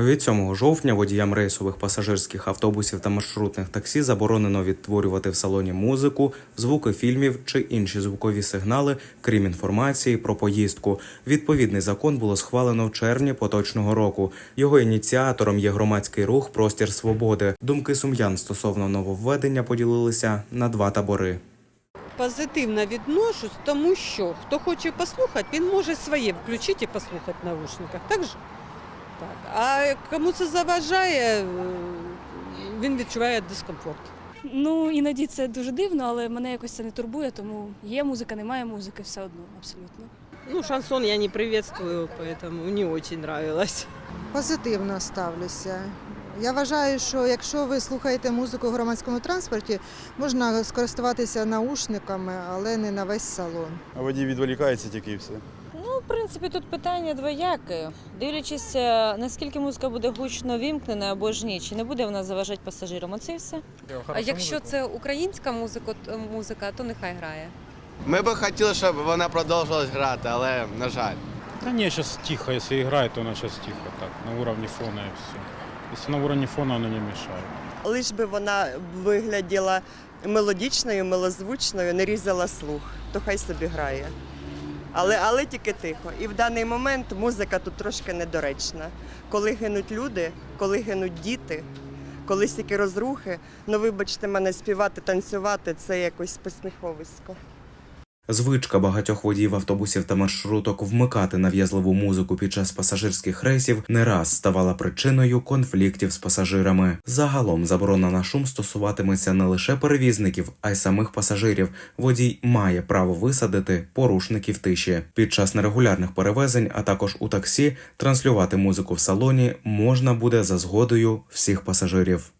Від 7 жовтня водіям рейсових пасажирських автобусів та маршрутних таксі заборонено відтворювати в салоні музику, звуки фільмів чи інші звукові сигнали, крім інформації про поїздку. Відповідний закон було схвалено в червні поточного року. Його ініціатором є громадський рух Простір свободи. Думки сум'ян стосовно нововведення поділилися на два табори. Позитивно відношусь, тому що хто хоче послухати, він може своє включити і послухати в наушниках. Так же? Так. А кому це заважає, е, він відчуває дискомфорт. Ну, іноді це дуже дивно, але мене якось це не турбує, тому є музика, немає музики, все одно, абсолютно. Ну, шансон я не приветствую, поэтому не очень нравилось. Позитивно ставлюся. Я вважаю, що якщо ви слухаєте музику в громадському транспорті, можна скористуватися наушниками, але не на весь салон. А водій відволікається тільки і все. В принципі, тут питання двояке. Дивлячись, е, наскільки музика буде гучно вімкнена або ж ні, чи не буде вона заважати пасажирам. Оце і все. А якщо це українська музика, то- музика, то нехай грає. Ми би хотіли, щоб вона продовжувалась грати, але на жаль. Да не, сейчас тихо, если играет, то она сейчас тихо, так, на уровне фона и все. Если на уровне фона, она не мешает. лиш би вона вигляділа мелодичною, милозвучною, не різала слух, то хай собі грає. Але, але тільки тихо. І в даний момент музика тут трошки недоречна. Коли гинуть люди, коли гинуть діти, коли стільки розрухи, ну вибачте мене, співати, танцювати це якось посміховисько. Звичка багатьох водіїв автобусів та маршруток вмикати нав'язливу музику під час пасажирських рейсів не раз ставала причиною конфліктів з пасажирами. Загалом заборона на шум стосуватиметься не лише перевізників, а й самих пасажирів. Водій має право висадити порушників тиші. Під час нерегулярних перевезень, а також у таксі, транслювати музику в салоні можна буде за згодою всіх пасажирів.